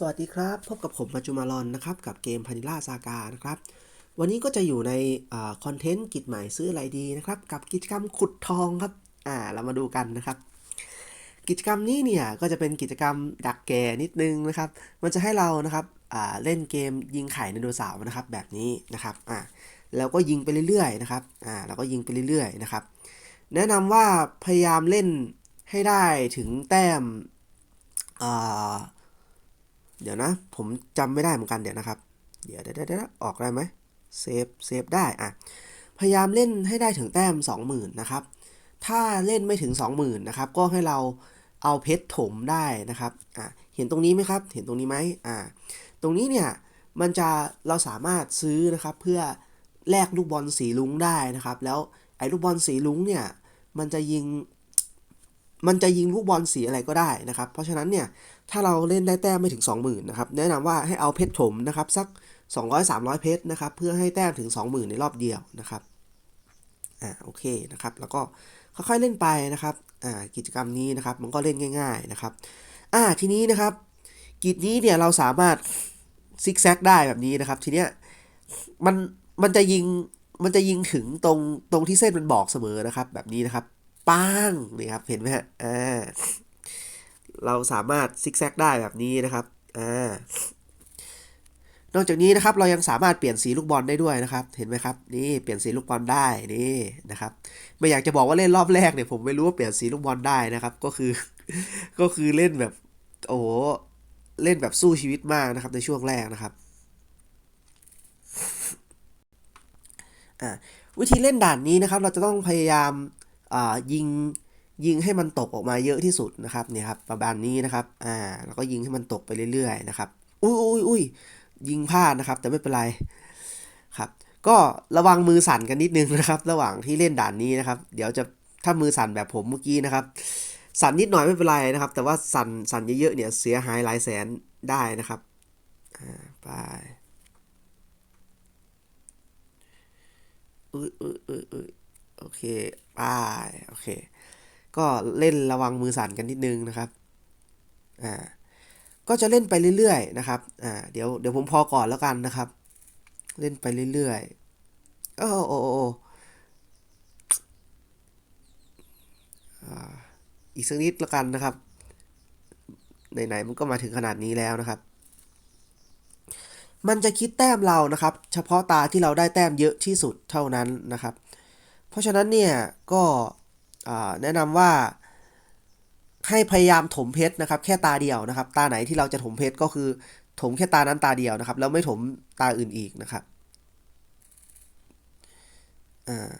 สวัสดีครับ พบกับผมปัจจุมารอนนะครับ กับเกมพานิล่าซากานะครับ วันนี้ก็จะอยู่ในคอนเทนต์กิจหม่ซื้ออะไรดีนะครับ กับกิจกรรมขุดทองครับ อ่า เรามาดูกันนะครับ กิจกรรมนี้เนี่ย ก็จะเป็นกิจกรรมดักแก่นิดนึงนะครับ มันจะให้เรานะครับอ่าเล่นเกมยิงไข่ไดโนเสาร์นะครับ แบบนี้นะครับ อ่าแล้วก็ยิงไปเรื่อยๆนะครับ อ่าแล้วก็ยิงไปเรื่อยๆนะครับ แนะนำว่าพยายามเล่นให้ได้ถึงแต้มอ่า เดี๋ยวนะ ผมจำไม่ได้เหมือนกันเดี๋ยวนะครับ เดี๋ยวเดี๋ยวเดี๋ยวออกได้ไหมเซฟเซฟได้อะพยายามเล่นให้ได้ถึงแต้ม 20,000นะครับ ถ้าเล่นไม่ถึง 20,000นะครับก็ให้เราเอาเพชรถมได้นะครับอะเห็นตรงนี้ไหมครับ เห็นตรงนี้ไหมอ่าตรงนี้เนี่ยมันจะเราสามารถซื้อนะครับเพื่อแลกลูกบอลสีลุ้งได้นะครับ แล้วไอ้ลูกบอลสีลุ้งเนี่ยมันจะยิง มันจะยิงลูกบอลสีอะไรก็ได้นะครับ เพราะฉะนั้นเนี่ย ถ้าเราเล่นได้แต้มไม่ถึง 20,000นะครับแนะนำว่าให้เอาเพชรถมนะครับสัก 200-300 เพชรนะครับเพื่อให้แต้มถึง 20,000 ในรอบเดียวนะครับอ่าโอเคนะครับแล้วก็ค่อยๆเล่นไปนะครับอ่ากิจกรรมนี้นะครับมันก็เล่นง่าย ๆนะครับอ่าทีนี้นะครับกิจนี้เนี่ยเราสามารถซิกแซกได้แบบนี้นะครับ ทีเนี้ยมันมันจะยิงมันจะยิงถึงตรงตรงที่เส้นมันบอกเสมอนะครับ แบบนี้นะครับ ป้างนี่ครับเห็นไหมฮะอ่า เราสามารถซิกแซกได้แบบนี้นะครับอ่านอกจากนี้นะครับเรายังสามารถเปลี่ยนสีลูกบอลได้ด้วยนะครับ เห็นไหมครับนี่เปลี่ยนสีลูกบอลได้นี่นะครับ ไม่อยากจะบอกว่าเล่นรอบแรกเนี่ยผมไม่รู้ว่าเปลี่ยนสีลูกบอลได้นะครับ ก็คือ ก็คือเล่นแบบโอ้โหเล่นแบบสู้ชีวิตมากนะครับในช่วงแรกนะครับวิธีเล่นด่านนี้นะครับ เราจะต้องพยายามยิง ยิงให้มันตกออกมาเยอะที่สุดนะครับเนี่ยครับประมาณนี้นะครับอ่าแล้วก็ยิงให้มันตกไปเรื่อยๆนะครับอุ้ยอุ้ยอุ้ยยิงพลาดนะครับ แต่ไม่เป็นไรครับ ก็ระวังมือสั่นกันนิดนึงนะครับ ระหว่างที่เล่นด่านนี้นะครับ เดี๋ยวจะถ้ามือสั่นแบบผมเมื่อกี้นะครับ สั่นนิดหน่อยไม่เป็นไรนะครับ แต่ว่าสั่นสั่นเยอะๆเนี่ยเสียหายหลายแสนได้นะครับอ่าไปอุ้ยอุ้ยอุ้ยอุ้ยโอเคไปโอเค ก็เล่นระวังมือสั่นกันนิดนึงนะครับอ่าก็จะเล่นไปเรื่อยๆนะครับอ่าเดี๋ยวเดี๋ยวผมพอก่อนแล้วกันนะครับ เล่นไปเรื่อยๆโอ้โอ้โอ้อีกสักนิดล้วกันนะครับไหนๆมันก็มาถึงขนาดนี้แล้วนะครับ มันจะคิดแต้มเรานะครับ เฉพาะตาที่เราได้แต้มเยอะที่สุดเท่านั้นนะครับ เพราะฉะนั้นเนี่ยก็ แนะนำว่าให้พยายามถมเพชรนะครับ แค่ตาเดียวนะครับ ตาไหนที่เราจะถมเพชรก็คือ ถมแค่ตานั้นตาเดียวนะครับ แล้วไม่ถมตาอื่นอีกนะครับอ่า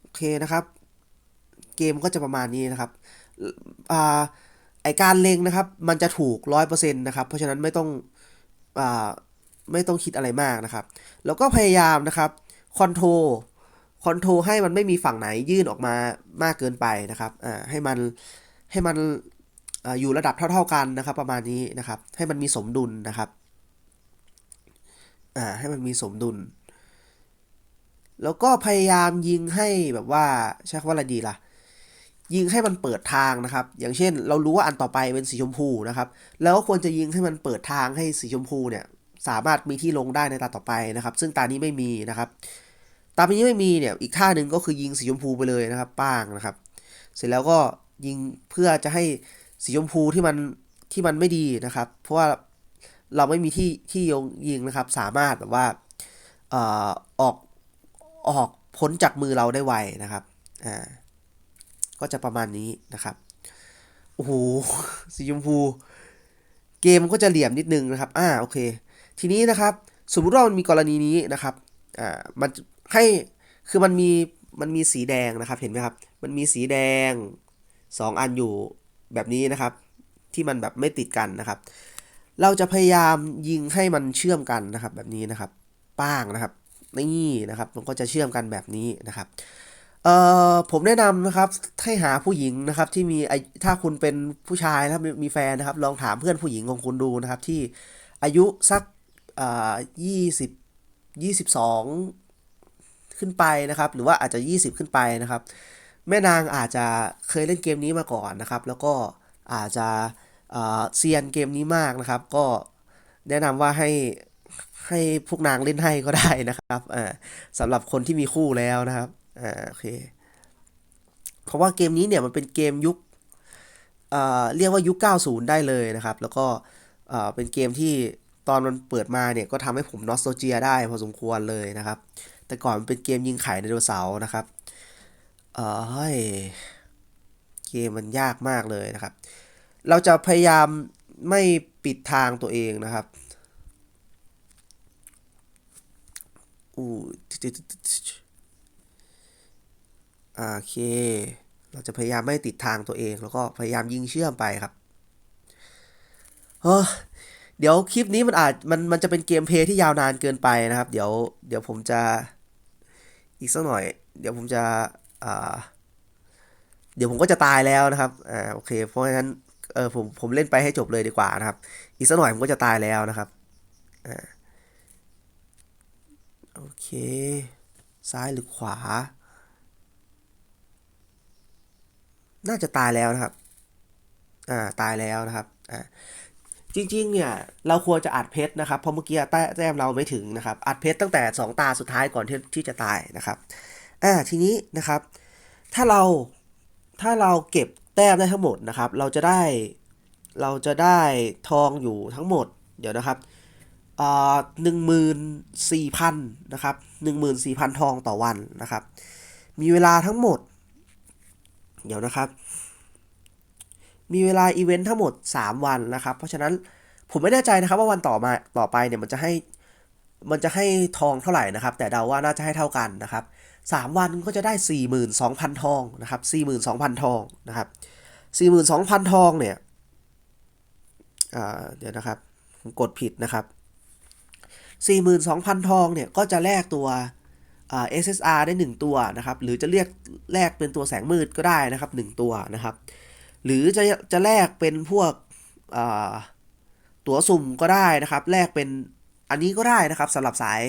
โอเคนะครับ เกมก็จะประมาณนี้นะครับอ่าไอการเล็งนะครับ มันจะถูกร้อยเปอร์เซ็นต์นะครับ เพราะฉะนั้นไม่ต้องอ่าไม่ต้องคิดอะไรมากนะครับ แล้วก็พยายามนะครับคอนโทร คอนโทรให้มันไม่มีฝั่งไหนยื่นออกมามากเกินไปนะครับอ่าให้มันให้มันอยู่ระดับเท่า ๆกันนะครับ ประมาณนี้นะครับ ให้มันมีสมดุลนะครับอ่าให้มันมีสมดุล แล้วก็พยายามยิงให้แบบว่าใช้คำว่าอะไรดีล่ะ ยิงให้มันเปิดทางนะครับ อย่างเช่น เรารู้ว่าอันต่อไปเป็นสีชมพูนะครับ แล้วควรจะยิงให้มันเปิดทางให้สีชมพูเนี่ย สามารถมีที่ลงได้ในตาต่อไปนะครับ ซึ่งตานี้ไม่มีนะครับ ตามนี้ไม่มีเนี่ยอีกท่าหนึ่งก็คือยิงสีชมพูไปเลยนะครับ ป้างนะครับ เสร็จแล้วก็ยิงเพื่อจะให้สีชมพูที่มันที่มันไม่ดีนะครับ เพราะว่าเราไม่มีที่ที่ยงยิงนะครับ สามารถแบบว่าออกออกพ้นจากมือเราได้ไวนะครับอ่าก็จะประมาณนี้นะครับโอ้โหสีชมพู เกมก็จะเหลี่ยมนิดนึงนะครับอ่าโอเค ทีนี้นะครับ สมมุติว่ามันมีกรณีนี้นะครับอ่ามัน ให้คือมันมีมันมีสีแดงนะครับเห็นไหมครับ มันมีสีแดง 2 อันอยู่แบบนี้นะครับ ที่มันแบบไม่ติดกันนะครับ เราจะพยายามยิงให้มันเชื่อมกันนะครับ แบบนี้นะครับ ป้างนะครับนี่นะครับ มันก็จะเชื่อมกันแบบนี้นะครับเอ่อผมแนะนำนะครับให้หาผู้หญิงนะครับที่มีถ้าคุณเป็นผู้ชายนะครับมีแฟนนะครับ ลองถามเพื่อนผู้หญิงของคุณดูนะครับ ที่อายุสักอ่ายี่สิบยี่สิบสอง ขึ้นไปนะครับ หรือว่าอาจจะ 20 ขึ้นไปนะครับ แม่นางอาจจะเคยเล่นเกมนี้มาก่อนนะครับ แล้วก็อาจจะเซียนเกมนี้มากนะครับ ก็แนะนำว่าให้ให้พวกนางเล่นให้ก็ได้นะครับอ่าสำหรับคนที่มีคู่แล้วนะครับอโอเคเพราะว่าเกมนี้เนี่ยมันเป็นเกมยุคเเรียกว่ายุค 90 ได้เลยนะครับ แล้วก็เอ่อเป็นเกมที่ตอนมันเปิดมาเนี่ยก็ทำให้ผมนอสโตเจียได้พอสมควรเลยนะครับ แต่ก่อนมันเป็นเกมยิงไข่ไดโนเสาร์นะครับ เออเฮ้ย เกมมันยากมากเลยนะครับ เราจะพยายามไม่ปิดทางตัวเองนะครับอู้โอเค เราจะพยายามไม่ติดทางตัวเอง แล้วก็พยายามยิงเชื่อมไปครับเฮ้อเดี๋ยวคลิปนี้มันอาจมันมันจะเป็นเกมเพย์ที่ยาวนานเกินไปนะครับ เดี๋ยวเดี๋ยวผมจะ อีกสักหน่อย เดี๋ยวผมจะอ่าเดี๋ยวผมก็จะตายแล้วนะครับอ่าโอเค เพราะฉะนั้นเออผมผมเล่นไปให้จบเลยดีกว่านะครับ อีกสักหน่อยผมก็จะตายแล้วนะครับอ่าโอเค ซ้ายหรือขวา น่าจะตายแล้วนะครับ อ่า ตายแล้วนะครับ อ่า จริงๆ เนี่ย เราควรจะอัดเพชรนะครับ เพราะเมื่อกี้แต้แมเราไม่ถึงนะครับ อัดเพชรตั้งแต่ 2 ตาสุดท้ายก่อนที่ที่จะตายนะครับ อ่า ทีนี้นะครับ ถ้าเรา ถ้าเราเก็บแต้มได้ทั้งหมดนะครับ เราจะได้ เราจะได้ทองอยู่ทั้งหมด เดี๋ยวนะครับอ่าหนึ่งหมื่นสี่พันนะครับหนึ่งหมื่นสี่พันทองต่อวันนะครับ มีเวลาทั้งหมด เดี๋ยวนะครับ มีเวลาอีเวนต์ทั้งหมด 3 วันนะครับ เพราะฉะนั้นผมไม่แน่ใจนะครับว่าวันต่อมาต่อไปเนี่ยมันจะให้มันจะให้ทองเท่าไหร่นะครับ แต่เดาว่าน่าจะให้เท่ากันนะครับ 3 วันก็จะได้ 42,000 ทองนะครับ 42,000 ทองนะครับ42,000 ทองเนี่ยเดี๋ยวนะครับผมกดผิดนะครับ 42,000 ทองเนี่ยก็จะแลกตัวอ่า SSR ได้ 1 ตัวนะครับ หรือจะเรียกแลกเป็นตัวแสงมืดก็ได้นะครับ 1 ตัวนะครับ หรือจะจะแลกเป็นพวกตั๋วสุ่มก็ได้นะครับ แลกเป็นอันนี้ก็ได้นะครับสำหรับสาย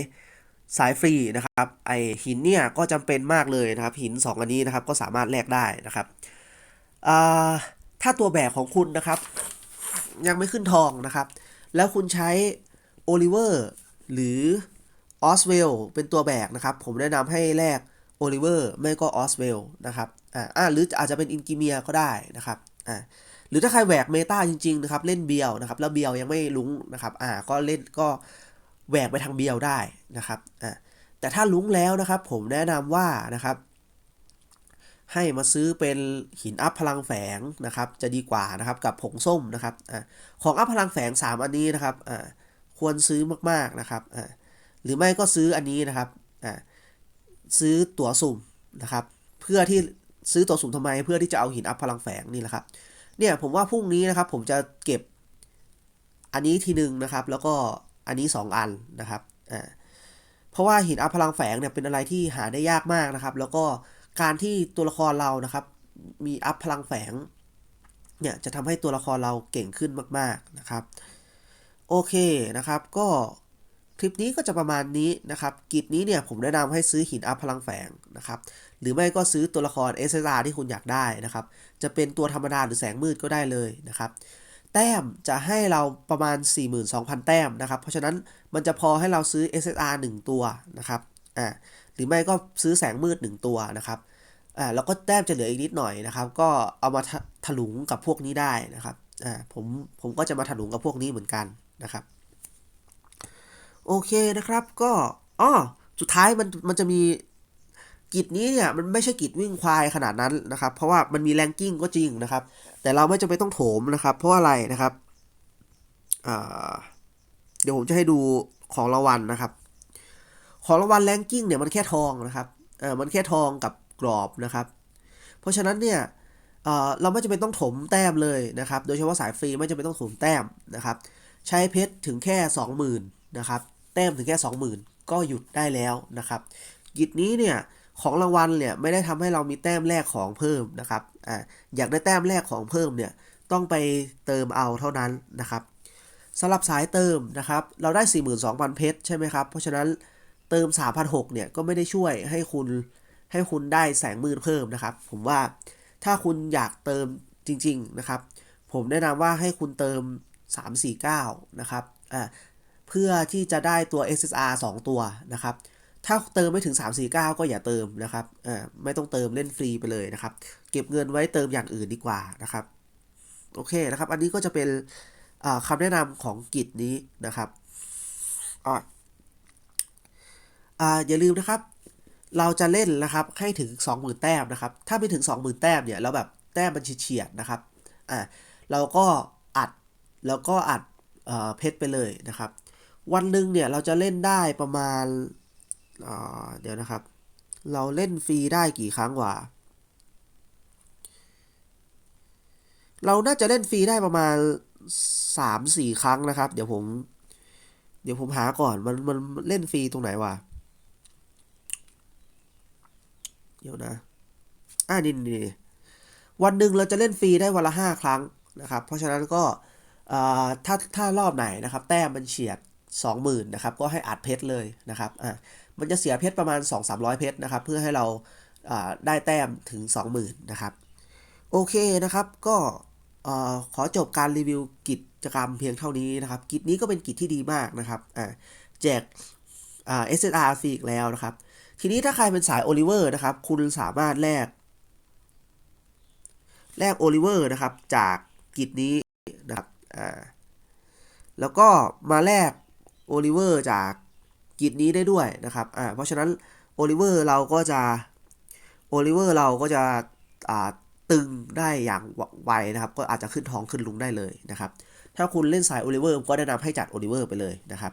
สายฟรีนะครับไอหินเนี่ยก็จำเป็นมากเลยนะครับ หิน 2 อันนี้นะครับก็สามารถแลกได้นะครับถ้าตัวแบบของคุณนะครับ ยังไม่ขึ้นทองนะครับ แล้วคุณใช้โอลิเวอร์หรือออสเวลเป็นตัวแบกนะครับ ผมแนะนำให้แลกโอลิเวอร์ไม่ก็ออสเวลนะครับ อ่าหรืออาจจะเป็นอินกิเมียก็ได้นะครับอ่าหรือถ้าใครแหวกเมตาจริงๆนะครับเล่นเบียวนะครับแล้วเบียวยังไม่ลุ้งนะครับอ่าก็เล่นก็แหวกไปทางเบียวได้นะครับอ่าแต่ถ้าลุ้งแล้วนะครับ ผมแนะนำว่านะครับ ให้มาซื้อเป็นหินอัพพลังแฝงนะครับ จะดีกว่านะครับกับผงส้มนะครับอ่าของอัพพลังแฝง 3 อันนี้นะครับอ่าควรซื้อมากๆนะครับอ่าหรือไม่ก็ซื้ออันนี้นะครับอ่าซื้อตั๋วสุ่มนะครับ เพื่อที่ ซื้อตัวสุ่มทำไมเพื่อที่จะเอาหินอัพพลังแฝงนี่แหละครับ เนี่ยผมว่าพรุ่งนี้นะครับ ผมจะเก็บอันนี้ทีหนึ่งนะครับ แล้วก็อันนี้ 2 อันนะครับอ่าเพราะว่าหินอัพพลังแฝงเนี่ยเป็นอะไรที่หาได้ยากมากนะครับ แล้วก็การที่ตัวละครเรานะครับ มีอัพพลังแฝงเนี่ยจะทำให้ตัวละครเราเก่งขึ้นมาก ๆนะครับ โอเคนะครับก็ คลิปนี้ก็จะประมาณนี้นะครับกิจนี้เนี่ยผมแนะนำให้ซื้อหินอัพพลังแฝงนะครับหรือไม่ก็ซื้อตัวละคร SSR ที่คุณอยากได้นะครับ จะเป็นตัวธรรมดาหรือแสงมืดก็ได้เลยนะครับ แต้มจะให้เราประมาณ 42,000 แต้มนะครับ เพราะฉะนั้นมันจะพอให้เราซื้อ SSR 1 ตัวนะครับอ่าหรือไม่ก็ซื้อแสงมืด 1 ตัวนะครับอ่าแล้วก็แต้มจะเหลืออีกนิดหน่อยนะครับ ก็เอามาถลุงกับพวกนี้ได้นะครับอ่าผมผมก็จะมาถลุงกับพวกนี้เหมือนกันนะครับ โอเคนะครับ ก็อ๋อสุดท้ายมันมันจะมีกิจนี้เนี่ยมันไม่ใช่กิจวิ่งควายขนาดนั้นนะครับ เพราะว่ามันมีแรงกิ้งก็จริงนะครับ แต่เราไม่จำเป็นต้องโถมนะครับ เพราะอะไรนะครับเดี๋ยวผมจะให้ดูของรางวัลนะครับ ของรางวัลแรงกิ้งเนี่ยมันแค่ทองนะครับเออมันแค่ทองกับกรอบนะครับ เพราะฉะนั้นเนี่ยเราไม่จำเป็นต้องถมแต้มเลยนะครับ โดยเฉพาะสายฟรีไม่จำเป็นต้องถมแต้มนะครับ ใช้เพชรถึงแค่ 20,000นะครับ แต้มถึงแค่ 20,000 ก็หยุดได้แล้วนะครับกิจนี้เนี่ยของรางวัลเนี่ยไม่ได้ทำให้เรามีแต้มแลกของเพิ่มนะครับอ่าอยากได้แต้มแลกของเพิ่มเนี่ยต้องไปเติมเอาเท่านั้นนะครับสำหรับสายเติมนะครับเราได้ 42,000 เพชรใช่ไหมครับ เพราะฉะนั้นเติม 3,600เนี่ยก็ไม่ได้ช่วยให้คุณให้คุณได้แสงมืดเพิ่มนะครับ ผมว่าถ้าคุณอยากเติมจริง ๆนะครับ ผมแนะนำว่าให้คุณเติม 349 นะครับอ่า เพื่อที่จะได้ตัว SSR 2 ตัวนะครับ ถ้าเติมไม่ถึง 349 ก็อย่าเติมนะครับอ่าไม่ต้องเติมเล่นฟรีไปเลยนะครับ เก็บเงินไว้เติมอย่างอื่นดีกว่านะครับ โอเคนะครับ อันนี้ก็จะเป็นคำแนะนำของกิจนี้นะครับอ่าอ่าอย่าลืมนะครับ เราจะเล่นนะครับให้ถึง 20,000 แต้มนะครับ ถ้าไม่ถึง 20,000 แต้มเนี่ยแล้วแบบแต้มมันเฉียดๆนะครับอ่าเราก็อัดแล้วก็อัดเพชรไปเลยนะครับ วันหนึ่งเนี่ยเราจะเล่นได้ประมาณเดี๋ยวนะครับ เราเล่นฟรีได้กี่ครั้งวะเราน่าจะเล่นฟรีได้ประมาณ3-4ครั้งนะครับ เดี๋ยวผม เดี๋ยวผมหาก่อนมันมันเล่นฟรีตรงไหนวะเดี๋ยวนะอ่านี่นี่วันหนึ่งเราจะเล่นฟรีได้วันละห้าครั้งนะครับ เพราะฉะนั้นก็ถ้าถ้ารอบไหนนะครับ แต้มมันเฉียด 20,000นะครับก็ให้อัดเพชรเลยนะครับอ่ามันจะเสียเพชรประมาณ 2-300 เพชรนะครับเพื่อให้เราได้แต้มถึง 20,000นะครับโอเคนะครับก็ขอจบการรีวิวกิจกรรมเพียงเท่านี้นะครับ กิจนี้ก็เป็นกิจที่ดีมากนะครับอ่าแจกเอ่า SSR ฟรีอีกแล้วนะครับ ทีนี้ถ้าใครเป็นสายโอลิเวอร์นะครับ คุณสามารถแลกแลกโอลิเวอร์นะครับ จากกิจนี้นะครับอ่าแล้วก็มาแลก โอลิเวอร์จากกิจนี้ได้ด้วยนะครับอ่าเพราะฉะนั้นโอลิเวอร์เราก็จะโอลิเวอร์เราก็จะอ่าตึงได้อย่างไวนะครับ ก็อาจจะขึ้นท้องขึ้นลุงได้เลยนะครับ ถ้าคุณเล่นสายโอลิเวอร์ก็แนะนำให้จัดโอลิเวอร์ไปเลยนะครับ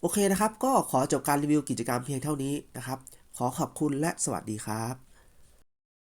โอเคนะครับ ก็ขอจบการรีวิวกิจกรรมเพียงเท่านี้นะครับ ขอขอบคุณและสวัสดีครับ